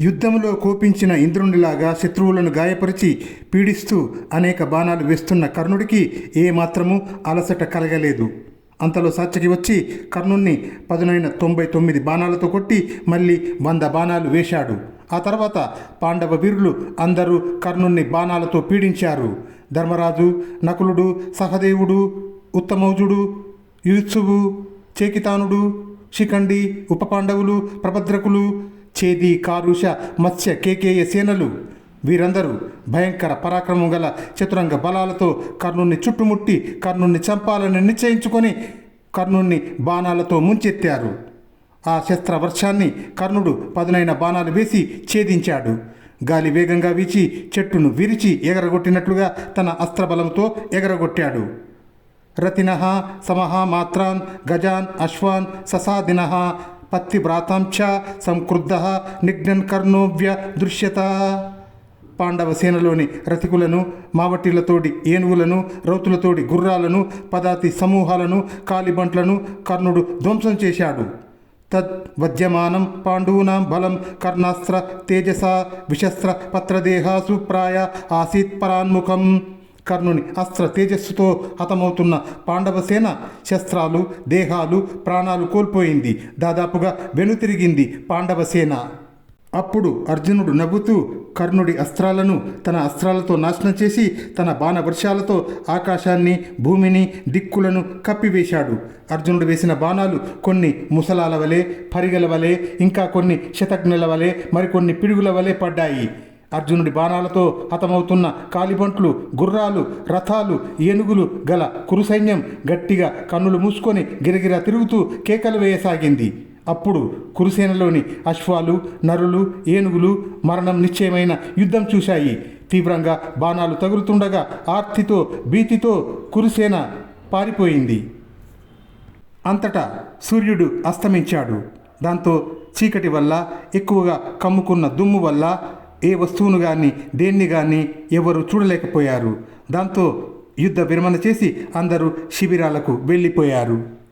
యుద్ధంలో కోపించిన ఇంద్రునిలాగా శత్రువులను గాయపరిచి పీడిస్తూ అనేక బాణాలు వేస్తున్న కర్ణుడికి ఏమాత్రము అలసట కలగలేదు. అంతలో సాత్యకి వచ్చి కర్ణుణ్ణి పదునైన తొంభై తొమ్మిది బాణాలతో కొట్టి మళ్ళీ వంద బాణాలు వేశాడు. ఆ తర్వాత పాండవ వీరులు అందరూ కర్ణుణ్ణి బాణాలతో పీడించారు. ధర్మరాజు నకులుడు సహదేవుడు ఉత్తమౌజుడు యుత్సువు చేకితానుడు శిఖండి ఉపపాండవులు ప్రభద్రకులు చేది కారుష మత్స్య కేకేయ సేనలు. వీరందరూ భయంకర పరాక్రమం గల చతురంగ బలాలతో కర్ణుణ్ణి చుట్టుముట్టి కర్ణుణ్ణి చంపాలని నిశ్చయించుకొని కర్ణుణ్ణి బాణాలతో ముంచెత్తారు. ఆ శస్త్ర వర్షాన్ని కర్ణుడు పదునైన బాణాలు వేసి ఛేదించాడు. గాలి వేగంగా వీచి చెట్టును విరిచి ఎగరగొట్టినట్లుగా తన అస్త్రబలంతో ఎగరగొట్టాడు. రతిన సమహ మాత్రాన్ గజాన్ అశ్వాన్ ససాదిన పత్తివ్రాతాం చ సంక్రుద్ధ నిఘ్నన్ కర్ణోవ్య దృశ్యత పాండవ సేనలోని రతికులను మావటిలతోడి ఏనుగులను రౌతులతోడి గుర్రాలను పదాతి సమూహాలను కాలిబంట్లను కర్ణుడు ధ్వంసం చేశాడు. తద్ వద్యమానం పాండూనాం బలం కర్ణాస్త్ర తేజస విశస్త్ర పత్రదేహాసు ప్రాయ ఆసీత్ పరాన్ముఖం. కర్ణుని అస్త్ర తేజస్సుతో హతమవుతున్న పాండవ సేన శస్త్రాలు దేహాలు ప్రాణాలు కోల్పోయింది. దాదాపుగా వెనుతిరిగింది పాండవ సేన. అప్పుడు అర్జునుడు నవ్వుతూ కర్ణుడి అస్త్రాలను తన అస్త్రాలతో నాశనం చేసి తన బాణవర్షాలతో ఆకాశాన్ని భూమిని దిక్కులను కప్పివేశాడు. అర్జునుడు వేసిన బాణాలు కొన్ని ముసలాల వలె పరిగల వలె ఇంకా కొన్ని శతజ్ఞల వలె మరికొన్ని పిడుగుల వలె పడ్డాయి. అర్జునుడి బాణాలతో హతమవుతున్న కాలిబంట్లు గుర్రాలు రథాలు ఏనుగులు గల కురుసైన్యం గట్టిగా కన్నులు మూసుకొని గిరగిరా తిరుగుతూ కేకలు వేయసాగింది. అప్పుడు కురుసేనలోని అశ్వాలు నరులు ఏనుగులు మరణం నిశ్చయమైన యుద్ధం చూశాయి. తీవ్రంగా బాణాలు తగులుతుండగా ఆర్తితో భీతితో కురుసేన పారిపోయింది. అంతటా సూర్యుడు అస్తమించాడు. దాంతో చీకటి వల్ల ఎక్కువగా కమ్ముకున్న దుమ్ము వల్ల ఏ వస్తువును కానీ దేన్ని కానీ ఎవరు చూడలేకపోయారు. దాంతో యుద్ధ విరమణ చేసి అందరూ శిబిరాలకు వెళ్ళిపోయారు.